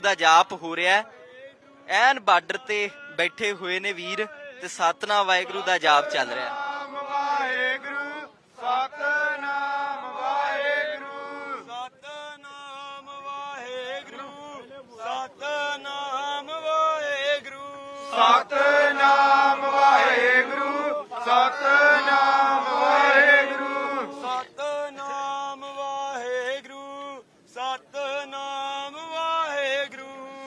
ਦਾ ਜਾਪ ਹੋ ਰਿਹਾ ਹੈ। ਐਨ ਬਾਰਡਰ ਤੇ ਬੈਠੇ ਹੋਏ ਨੇ ਵੀਰ ਤੇ ਸਤਨਾਮ ਵਾਹਿਗੁਰੂ ਦਾ ਜਾਪ ਚੱਲ ਰਿਹਾ ਵਾਹਿਗੁਰੂ ਸਤਨਾਮ ਵਾਹਿਗੁਰੂ। ਸਤਨਾਮ ਵਾਹਿਗੁਰੂ ਸਤਨਾਮ ਵਾਹਿਗੁਰੂ। ਸਤਨਾਮ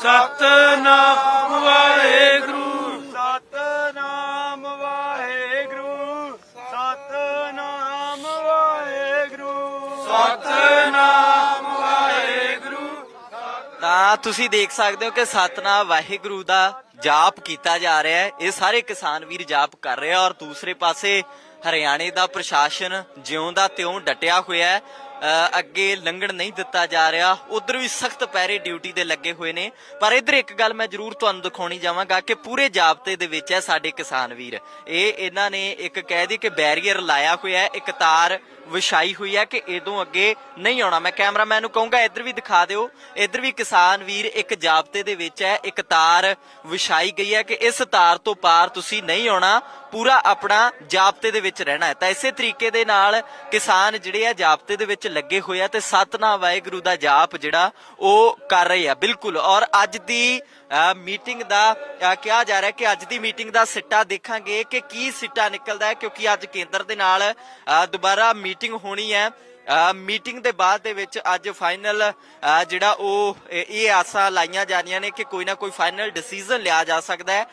ਸਤਨਾਮ ਵਾਹਿਗੁਰੂ। ਸਤਨਾਮ ਵਾਹਿਗੁਰੂ। ਸਤਨਾਮ ਵਾਹਿਗੁਰੂ। ਸਤਨਾਮ ਵਾਹਿਗੁਰੂ। ਤਾਂ ਤੁਸੀਂ ਦੇਖ ਸਕਦੇ ਹੋ ਕਿ ਸਤਨਾਮ ਵਾਹਿਗੁਰੂ ਦਾ ਜਾਪ ਕੀਤਾ ਜਾ ਰਿਹਾ ਹੈ। ਇਹ ਸਾਰੇ ਕਿਸਾਨ ਵੀਰ ਜਾਪ ਕਰ ਰਹੇ ਆ ਔਰ ਦੂਸਰੇ ਪਾਸੇ ਹਰਿਆਣੇ ਦਾ ਪ੍ਰਸ਼ਾਸਨ ਜਿਉਂ ਦਾ ਤਿਉਂ ਡਟਿਆ ਹੋਇਆ ਹੈ। ਅੱਗੇ ਲੰਘਣ ਨਹੀਂ ਦਿੱਤਾ ਜਾ ਰਿਹਾ। ਉਧਰ ਵੀ ਸਖਤ ਪੈਰੇ ਡਿਊਟੀ ਦੇ ਲੱਗੇ ਹੋਏ ਨੇ। ਪਰ ਇਧਰ ਇੱਕ ਗੱਲ ਮੈਂ ਜ਼ਰੂਰ ਤੁਹਾਨੂੰ ਦਿਖਾਉਣੀ ਜਾਵਾਂਗਾ ਕਿ ਪੂਰੇ ਜਾਬਤੇ ਦੇ ਵਿੱਚ ਹੈ ਸਾਡੇ ਕਿਸਾਨ ਵੀਰ। ਇਹ ਇਹਨਾਂ ਨੇ ਇੱਕ ਕਹਿ ਦੀ ਕਿ ਬੈਰੀਅਰ ਲਾਇਆ ਹੋਇਆ ਹੈ, ਇੱਕ ਤਾਰ ਵਿਛਾਈ ਹੋਈ ਹੈ ਕਿ ਇਦੋਂ ਅੱਗੇ ਨਹੀਂ ਆਉਣਾ। ਮੈਂ ਕੈਮਰਾਮੈਨ ਨੂੰ ਕਹੂੰਗਾ, ਇੱਧਰ ਵੀ ਦਿਖਾ ਦਿਓ। ਇੱਧਰ ਵੀ ਕਿਸਾਨ ਵੀਰ ਇੱਕ ਜਾਬਤੇ ਦੇ ਵਿੱਚ ਹੈ, ਇੱਕ ਤਾਰ ਵਿਛਾਈ ਗਈ ਹੈ ਕਿ ਇਸ ਤਾਰ ਤੋਂ ਪਾਰ ਤੁਸੀਂ ਨਹੀਂ ਆਉਣਾ। ਪੂਰਾ ਆਪਣਾ ਜਾਬਤੇ ਦੇ ਵਿੱਚ ਰਹਿਣਾ ਹੈ। ਤਾਂ ਇਸੇ ਤਰੀਕੇ ਦੇ ਨਾਲ ਕਿਸਾਨ ਜਿਹੜੇ ਆ ਜਾਬਤੇ ਦੇ ਵਿੱਚ ਲੱਗੇ ਹੋਏ ਆ ਤੇ ਸਤਨਾਮ ਵਾਹਿਗੁਰੂ ਦਾ ਜਾਪ ਜਿਹੜਾ ਉਹ ਕਰ ਰਹੇ ਆ ਬਿਲਕੁਲ। ਔਰ ਅੱਜ ਦੀ ਮੀਟਿੰਗ ਦਾ ਕਿਹਾ ਜਾ ਰਿਹਾ ਕਿ ਅੱਜ ਦੀ ਮੀਟਿੰਗ ਦਾ ਸਿੱਟਾ ਦੇਖਾਂਗੇ ਕਿ ਕੀ ਸਿੱਟਾ ਨਿਕਲਦਾ ਹੈ ਕਿਉਂਕਿ ਅੱਜ ਕੇਂਦਰ ਦੇ ਨਾਲ ਦੁਬਾਰਾ ਮੀਟਿੰਗ ਹੋਣੀ ਹੈ। ਅ, ਮੀਟਿੰਗ ਦੇ ਬਾਅਦ ਦੇ ਵਿੱਚ ਅੱਜ ਫਾਈਨਲ ਜਿਹੜਾ ਉਹ ਇਹ ਆਸਾਂ ਲਾਈਆਂ ਜਾ ਰਹੀਆਂ ਨੇ ਕਿ ਕੋਈ ਨਾ ਕੋਈ ਫਾਈਨਲ ਡਿਸੀਜਨ ਲਿਆ ਜਾ ਸਕਦਾ ਹੈ।